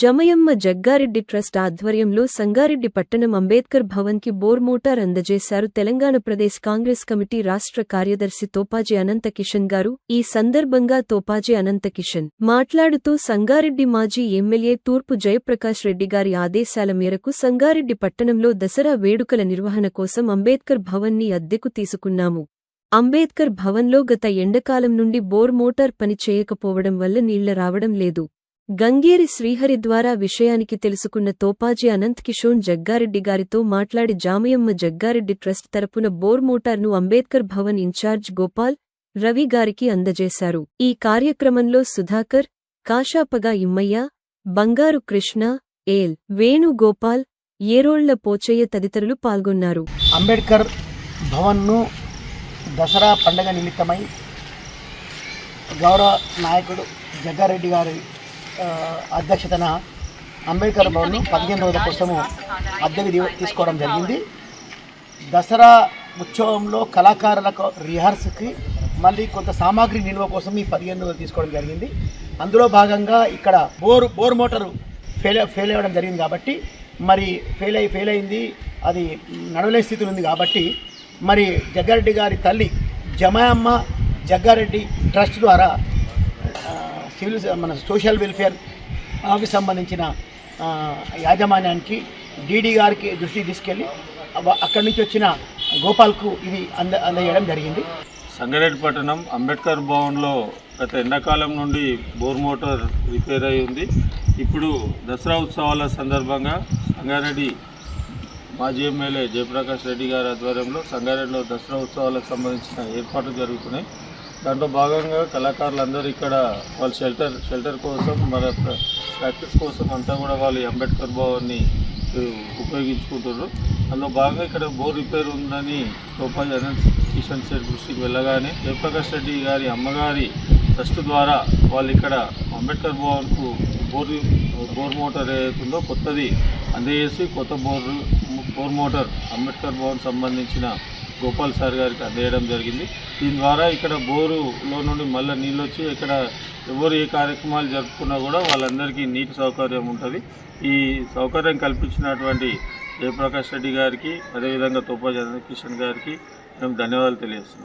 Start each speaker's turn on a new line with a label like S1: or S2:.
S1: జమయమ్మ Jaggareddy trust ఆధ్వర్యంలో సంగారెడ్డి పట్టణం Ambedkar భవన్కి bore motor అందజేశారు తెలంగాణ ప్రదేశ్ కాంగ్రెస్ కమిటీ రాష్ట్ర కార్యదర్శి తోపాజీ అనంత కిషన్ గారు. ఈ సందర్భంగా తోపాజీ అనంత కిషన్ మాట్లాడుతూ సంగారెడ్డి మాజీ ఎమ్మెల్యే తూర్పు జయప్రకాష్ రెడ్డి గారి ఆదేశాల మేరకు సంగారెడ్డి పట్టణంలో దసరా వేడుకల నిర్వహణ కోసం అంబేద్కర్ భవన్ని అద్దెకు తీసుకున్నాము. అంబేద్కర్ భవన్లో గత ఎండకాలం నుండి బోర్ మోటార్ పని చేయకపోవడం వల్ల నీళ్ళ రావడం లేదు. గంగేరి శ్రీహరి ద్వారా విషయానికి తెలుసుకున్న తోపాజీ అనంత్ కిషోన్ జగ్గారెడ్డి గారితో మాట్లాడి జామయమ్మ జగ్గారెడ్డి ట్రస్ట్ తరపున బోర్ మోటార్ను అంబేద్కర్ భవన్ ఇన్ఛార్జ్ గోపాల్ రవి గారికి అందజేశారు. ఈ కార్యక్రమంలో సుధాకర్ కాషాపగా ఇమ్మయ్య బంగారు కృష్ణ ఏల్ వేణుగోపాల్ ఏరోళ్ళ పోచయ్య తదితరులు పాల్గొన్నారు.
S2: అంబేద్కర్ భవన్ను దసరా పండగ నిమిత్తమై గౌరవ నాయకుడు జగ్గారెడ్డి గారి అధ్యక్షతన అంబేద్కర్ భవన్ పదిహేను రోజుల కోసము అద్దెకి తీసుకోవడం జరిగింది. దసరా ఉత్సవంలో కళాకారులకు రిహార్స్కి మళ్ళీ కొంత సామాగ్రి నిల్వ కోసం ఈ పదిహేను రోజులు తీసుకోవడం జరిగింది. అందులో భాగంగా ఇక్కడ bore bore motor fail fail అవ్వడం జరిగింది కాబట్టి మరి ఫెయిల్ అయి ఫెయిల్ అయింది. అది నడవలే స్థితిలో ఉంది కాబట్టి మరి జగ్గారెడ్డి గారి తల్లి జమాయమ్మ జగ్గారెడ్డి ట్రస్ట్ ద్వారా సివిల్ మన సోషల్ వెల్ఫేర్ ఆఫీస్ సంబంధించిన యాజమాన్యానికి డీడీ గారికి దృష్టికి తీసుకెళ్ళి అక్కడి నుంచి వచ్చిన గోపాల్కు ఇది అంద అందజేయడం జరిగింది.
S3: సంగారెడ్డి పట్టణం అంబేద్కర్ భవన్లో గత ఎండాకాలం నుండి బోర్ మోటార్ రిపేర్ అయి ఉంది. ఇప్పుడు దసరా ఉత్సవాల సందర్భంగా సంగారెడ్డి మాజీ ఎమ్మెల్యే జయప్రకాష్ రెడ్డి గారి ఆధ్వర్యంలో సంగారెడ్డిలో దసరా ఉత్సవాలకు సంబంధించిన ఏర్పాట్లు జరుగుతున్నాయి. దాంట్లో భాగంగా కళాకారులందరూ ఇక్కడ వాళ్ళ షెల్టర్ షెల్టర్ కోసం మన ప్రాక్టీస్ కోసం అంతా కూడా వాళ్ళు అంబేద్కర్ భవన్ని ఉపయోగించుకుంటున్నారు. అందులో భాగంగా ఇక్కడ బోర్ రిపేర్ ఉందని గోపాల్ అనంత్ కిషన్ శెట్టి దృష్టికి వెళ్ళగానే జయప్రకాష్ రెడ్డి గారి అమ్మగారి ట్రస్ట్ ద్వారా వాళ్ళు ఇక్కడ అంబేద్కర్ భవన్కు బోర్ బోర్ మోటార్ ఏదైతుందో కొత్తది అందజేసి కొత్త bore bore motor Ambedkar Bhavan సంబంధించిన గోపాల్ సార్ గారికి అందజేయడం జరిగింది. దీని ద్వారా ఇక్కడ బోరులో నుండి మళ్ళీ నీళ్ళు వచ్చి ఇక్కడ ఎవరు ఏ కార్యక్రమాలు జరుపుకున్నా కూడా వాళ్ళందరికీ నీటి సౌకర్యం ఉంటుంది. ఈ సౌకర్యం కల్పించినటువంటి జయప్రకాష్ రెడ్డి గారికి అదేవిధంగా తోపా కిషన్ గారికి మేము ధన్యవాదాలు తెలియజేస్తున్నాం.